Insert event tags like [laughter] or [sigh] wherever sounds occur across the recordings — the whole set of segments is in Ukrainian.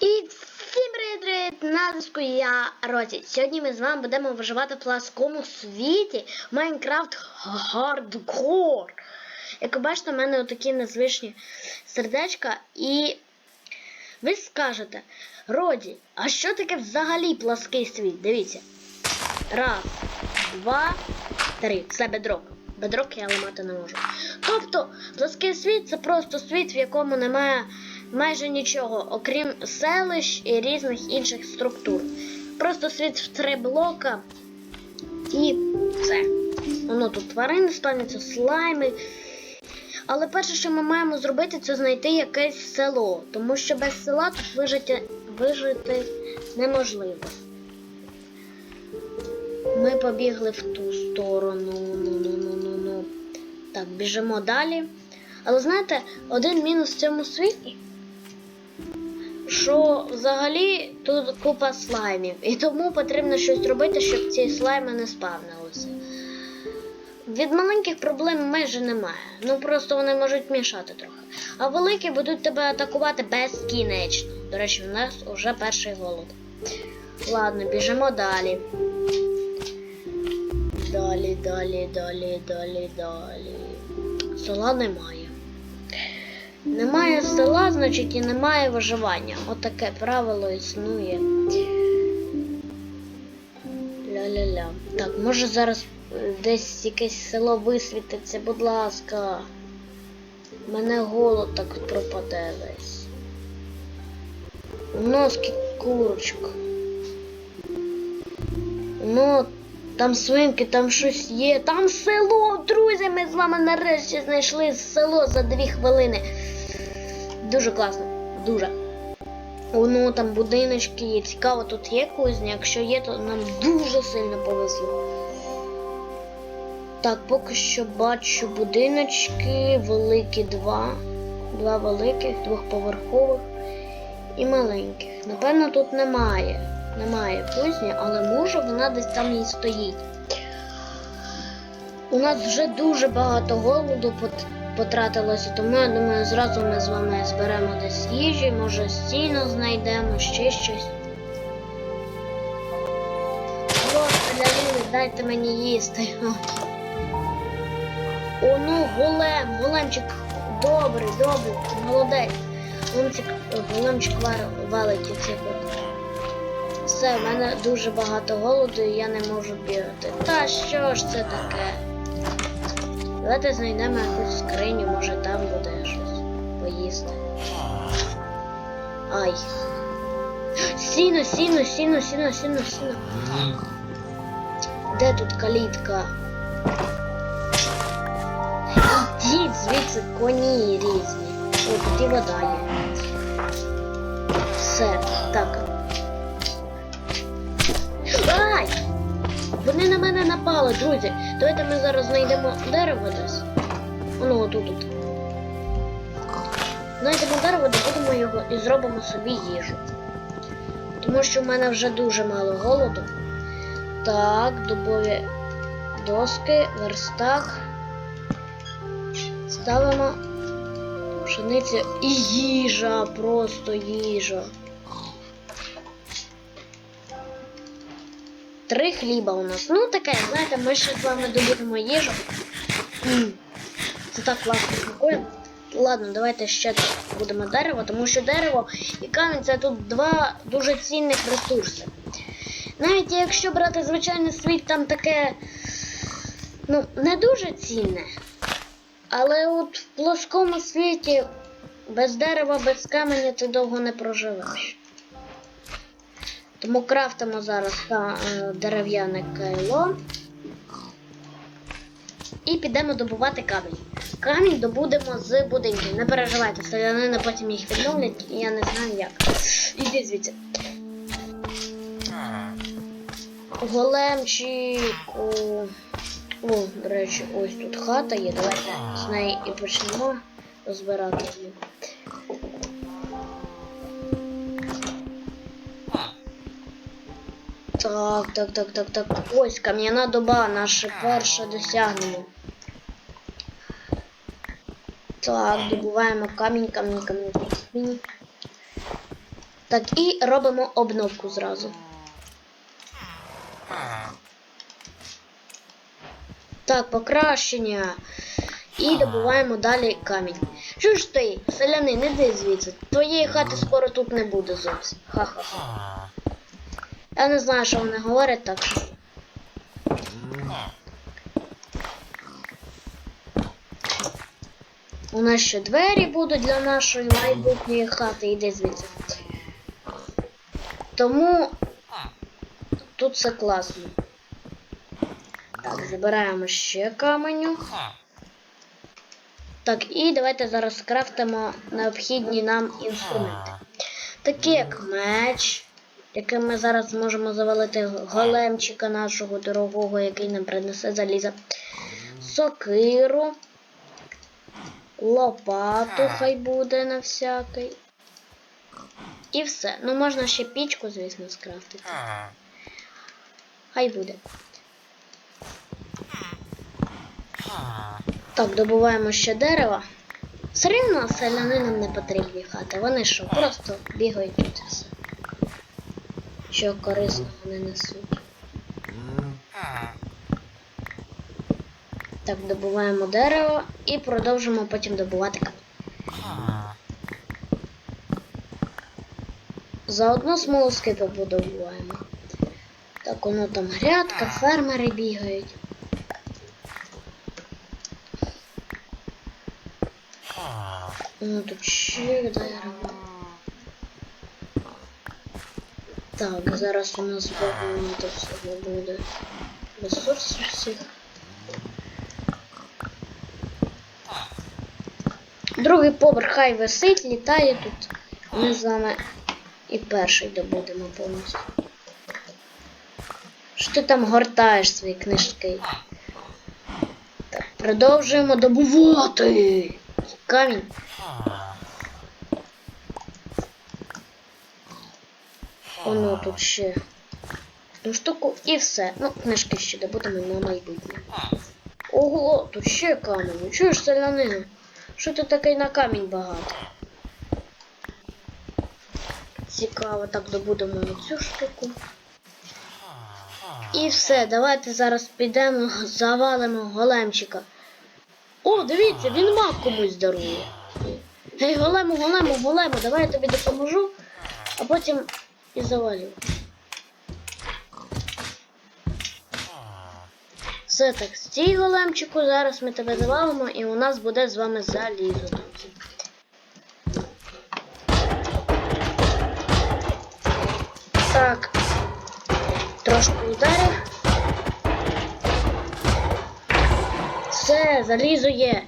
І всім привіт! На зв'язку я Розі. Сьогодні ми з вами будемо виживати в пласкому світі Майнкрафт Hardcore. Як ви бачите, у мене отакі незвичні сердечка. І ви скажете, Роді, а що таке взагалі плаский світ? Дивіться. Раз, два, три. Це бедрок. Бедрок я ламати не можу. Тобто, плаский світ це просто світ, в якому немає майже нічого, окрім селищ і різних інших структур. Просто світ в три блока і все. Воно тут тварини стануться, слайми. Але перше, що ми маємо зробити, це знайти якесь село, тому що без села тут вижити, вижити неможливо. Ми побігли в ту сторону. Ну, ну, ну, ну, ну. Так, біжимо далі. Але знаєте, один мінус в цьому світі, що взагалі тут купа слаймів. І тому потрібно щось робити, щоб ці слайми не спавнилися. Від маленьких проблем майже немає. Ну просто вони можуть мішати трохи. А великі будуть тебе атакувати безкінечно. До речі, у нас вже перший голод. Ладно, біжимо далі. Далі, далі, далі, далі, далі. Села немає. Немає села, значить і немає виживання. Отаке правило існує. Ля-ля-ля. Так, може зараз е, десь якесь село висвітиться, будь ласка. Мене голод так пропаде весь. Носки курочок. Ну, там свинки, там щось є. Там село, друзі, ми з вами нарешті знайшли село за дві хвилини. Дуже класно, дуже. Воно там будиночки є. Цікаво, тут є кузня. Якщо є, то нам дуже сильно повезло. Так, поки що бачу будиночки, великі два. Два великих, двохповерхових і маленьких. Напевно, тут немає. Немає кузні, але може вона десь там і стоїть. У нас вже дуже багато голоду потратилося, тому я думаю, зразу ми з вами зберемо десь їжі, може стіну знайдемо, ще щось. Дайте мені їсти. О, ну, голем, големчик добрий, добрий, молодець. Големчик, големчик валить оцих от. Все, в мене дуже багато голоду і я не можу бігати. Та що ж це таке? Давайте знайдемо якусь скриню, може там буде щось поїсти. Ай. Сіно, сіно, сіно, сіно, сіно, сіно. Де тут калітка? Ідіть звідси коні різні. О, тут вода є. Все, так. Вони на мене напали, друзі. Давайте ми зараз знайдемо дерево десь. Воно отут. -от. Знайдемо дерево, добудемо його і зробимо собі їжу. Тому що в мене вже дуже мало голоду. Так, дубові доски, верстак. Ставимо пшеницю і їжа, просто їжа. Три хліба у нас. Ну таке, знаєте, ми ще з вами добудемо їжу. Це так класно смакує. Ладно, давайте ще будемо дерево, тому що дерево і камінь це тут два дуже цінних ресурси. Навіть якщо брати звичайний світ, там таке ну, не дуже цінне. Але от в плоскому світі без дерева, без каменя ти довго не проживеш. Тому крафтимо зараз е, дерев'яне кайло. І підемо добувати камінь. Камінь добудемо з будинків. Не переживайте, селянини потім їх відновлять, і я не знаю як. Іди звідси. Големчику. О, до речі, ось тут хата є. Давайте з неї і почнемо розбирати її. Так, так, так, так, так. Ось кам'яна доба, наше перше досягнення. Так, добуваємо камінь, камінь, камінь, камінь. Так, і робимо обновку зразу. Так, покращення. І добуваємо далі камінь. Що ж ти, селянин, іди звідси. Твоєї хати скоро тут не буде зовсім. Ха-ха-ха. Я не знаю, що вони говорять, так. У нас ще двері будуть для нашої майбутньої хати, іди звідси. Тому тут все класно. Так, забираємо ще каменю. Так, і давайте зараз скрафтимо необхідні нам інструменти. Такі як меч, яким ми зараз зможемо завалити големчика нашого дорогого, який нам принесе заліза. Сокиру. Лопату хай буде на всякий. І все. Ну можна ще пічку, звісно, скрафтити. Хай буде. Так, добуваємо ще дерева. Все рівно селянинам не потрібні хати. Вони що, просто бігають тут і все. Що корисного не несуть. Так, добуваємо дерево і продовжимо потім добувати камінь. Заодно смолоски побудовуємо. Так, воно там грядка, фермери бігають. Ну тут ще дерево. Так, зараз у нас багато всього буде. Ресурсів всіх. Другий поверх хай висить, літає тут. Ми з вами і перший добудемо повністю. Що ти там гортаєш свої книжки? Так, продовжуємо добувати. Камінь. Воно тут ще одну штуку і все. Ну, книжки ще добудемо на майбутнє. Ого, тут ще камінь. Чуєш, селянину? Що ти такий на камінь багато? Цікаво, так добудемо цю штуку. І все, давайте зараз підемо, завалимо големчика. О, дивіться, він мав комусь дарує. Гей, голему, голему, голему, давай я тобі допоможу, а потім і завалю. Все так, стій големчику, зараз ми тебе завалимо і у нас буде з вами залізо. друзі. Так. Трошки ударив. Все, залізо є.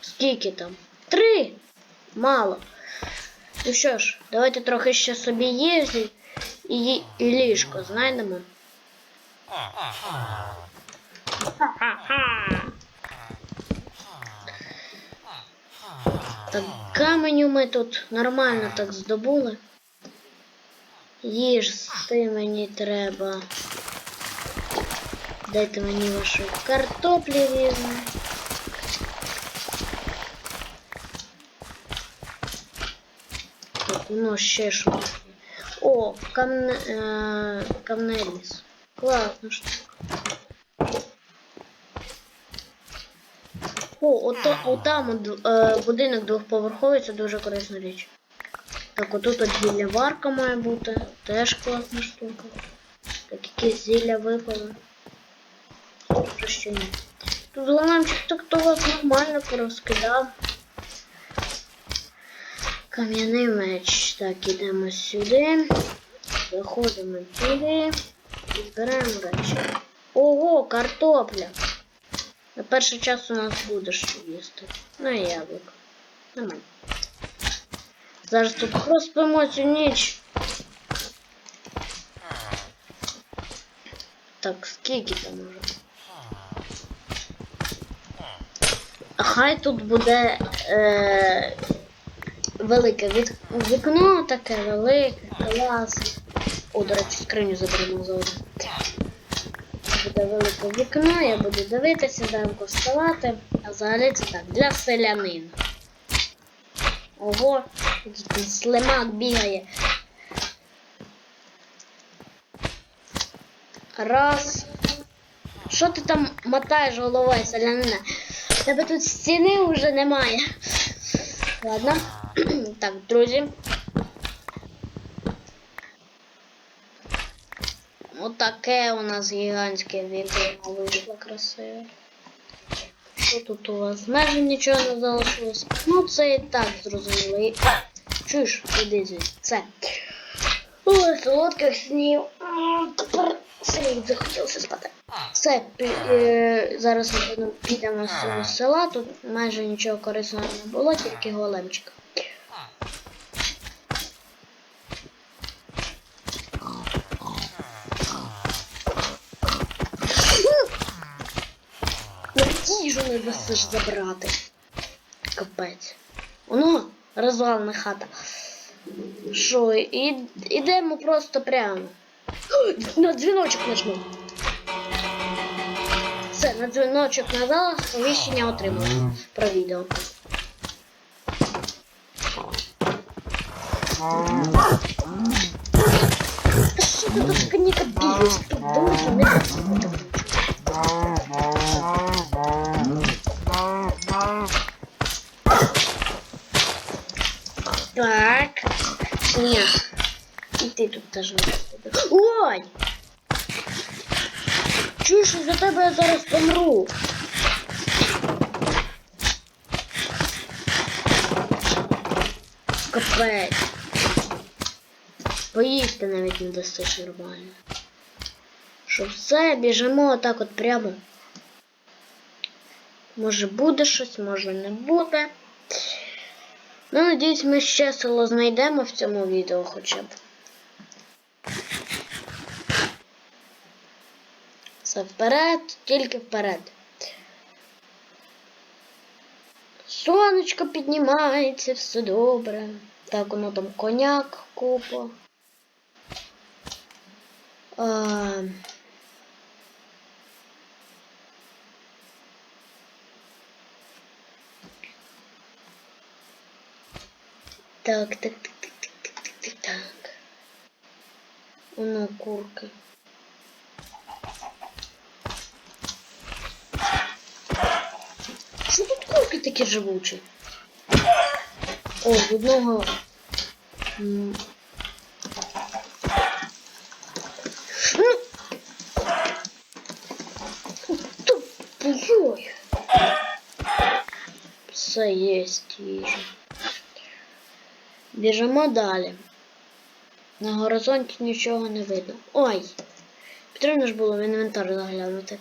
Скільки там? Три. Мало. Ну що ж, давайте трохи ще собі їжі і, ї- і ліжко знайдемо. Так, каменю ми тут нормально так здобули. Їжти мені треба. Дайте мені вашу картоплі візьму. Воно ще щось. О, камне, е, камнеліс. Класно штука. О, отам от, е, будинок двохповерховий, це дуже корисна річ. Так, отут от зілля варка має бути. Теж класна штука. Так, якісь зілля випали. Що ще ні. Тут головничок так то вас нормально порозкидав. Кам'яний меч. Так, ідемо сюди. Заходимо туди. І збираємо речі. Ого, картопля. На перший час у нас буде що їсти. На яблуко. Нормально. Зараз тут проспимо цю ніч. Так, скільки там уже? Хай тут буде е, велике від, вікно таке велике, клас. О, до речі, скриню заберемо заодно. Буде велике вікно, я буду дивитися, зранку вставати. А взагалі це так, для селянина. Ого, Слимак бігає. Раз. Що ти там мотаєш головою, селянина? Тебе тут стіни вже немає. Ладно. Так, друзі. Отаке у нас гігантське відео вийшло красиве. Що тут у вас? Майже нічого не залишилось. Ну це і так зрозуміло. І... Чуєш, іди звідси. Це. Ой, солодких снів. Тепер сильно захотілося спати. Все, е, зараз напевно підемо з цього села. Тут майже нічого корисного не було, тільки големчик. Їжу не дасиш забрати. Капець. Воно розвалена хата. Що, і, ідемо просто прямо. [gasps] На дзвіночок нажму. Все, на дзвіночок нажала, сповіщення отримала про відео. Що ти тут коніка бігаєш? Тут дуже не Так. Ні. І ти тут теж не. Ой! Чуєш, за тебе я зараз помру. Капець. Поїсти навіть не дастиш нормально. Що все, біжимо отак от прямо. Може буде щось, може не буде. Ну, надіюсь, ми ще село знайдемо в цьому відео хоча б. Все вперед, тільки вперед. Сонечко піднімається, все добре. Так, воно там коняк купа. А... Так, так, так, так, так, так, так, так. Воно курки. Що такі живучі? О, в одного. Ну. Все є їжа. Біжимо далі. На горизонті нічого не видно. Ой! Потрібно ж було в інвентар заглянути.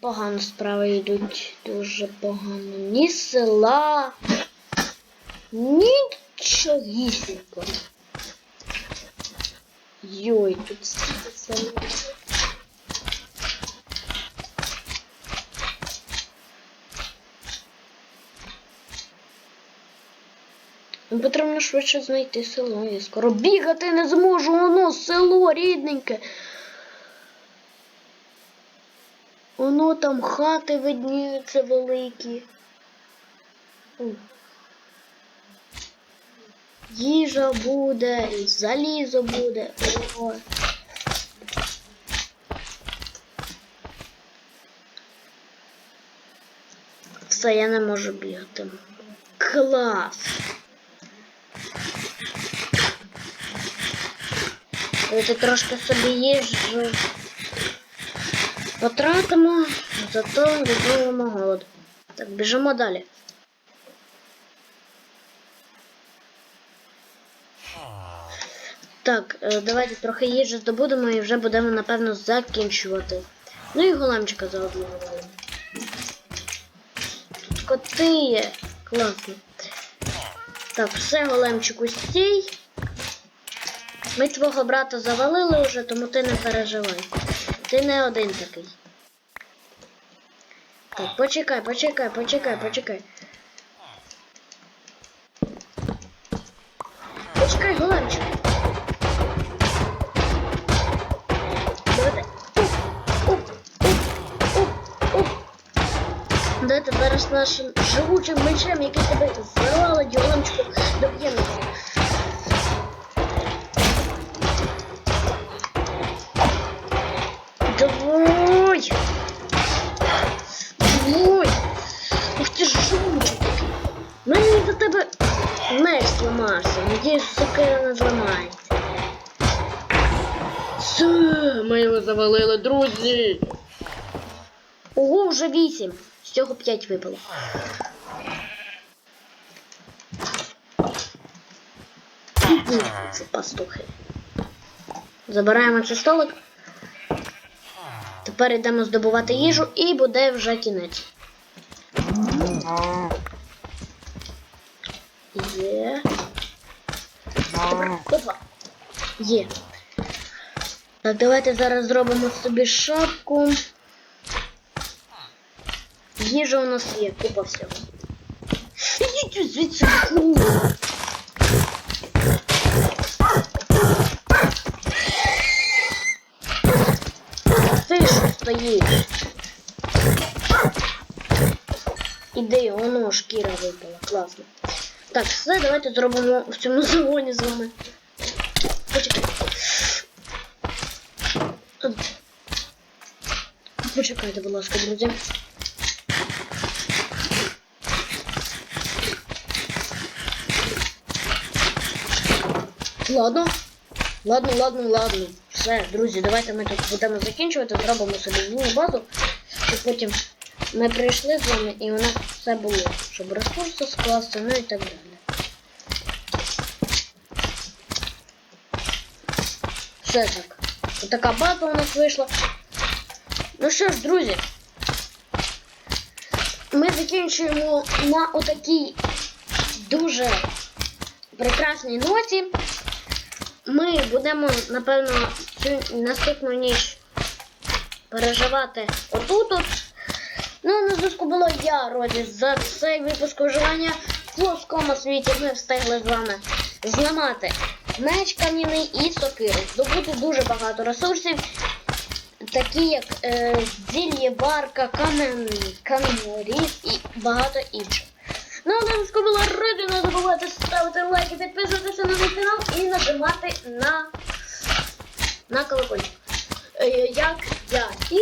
Погано справи йдуть. Дуже погано. Ні села. Нічогісінько. Йой, тут стільки села. Ну, Потрібно швидше знайти село. Я скоро бігати не зможу, воно село рідненьке. Воно там хати видніються великі. Їжа буде, залізо буде. Ой. Все, я не можу бігати. Клас! Давайте трошки собі їжу потратимо, зато відновимо голод. Так, біжимо далі. Так, е, давайте трохи їжі здобудемо і вже будемо, напевно, закінчувати. Ну і големчика заодно. Тут коти є. Класно. Так, все, големчику стій. Ми твого брата завалили вже, тому ти не переживай. Ти не один такий. Так, почекай, почекай, почекай, почекай. Почекай, големчик. Давайте. Давайте зараз нашим живучим мечем, який тебе зарвало діляночку до Надіюсь, сокира не зламається. Все, ми його завалили, друзі. Ого, вже вісім. З цього п'ять випало. Це пастухи. Забираємо цей столик. Тепер йдемо здобувати їжу і буде вже кінець. Є. Тепер опа. Є. Так, давайте зараз зробимо собі шапку. Їжа у нас є, купа всього. Ідіть звідси. ну. Ти що стоїш? Іди, воно шкіра випала, класно. Так, все, давайте зробимо в цьому загоні з вами. Почекай. Почекайте, будь ласка, друзі. Ладно. Ладно, ладно, ладно. Все, друзі, давайте ми тут будемо закінчувати, зробимо собі зміну базу, щоб потім ми прийшли з вами і у нас все було, щоб ресурси скласти, ну і так далі. Все так. Отака база у нас вийшла. Ну що ж, друзі, ми закінчуємо на отакій дуже прекрасній ноті. Ми будемо, напевно, цю наступну ніч переживати отут. -от. Ну, на зв'язку було я, Роді. За цей випуск виживання в плоскому світі ми встигли з вами зламати меч кам'яний і сокиру. Здобути дуже багато ресурсів, такі як е, зілля, варка, кам'яний, кам'яноріз і багато інших. Ну, а зв'язку було Роді, не забувайте ставити лайки, підписуватися на мій канал і нажимати на, на колокольчик. Е, як я. І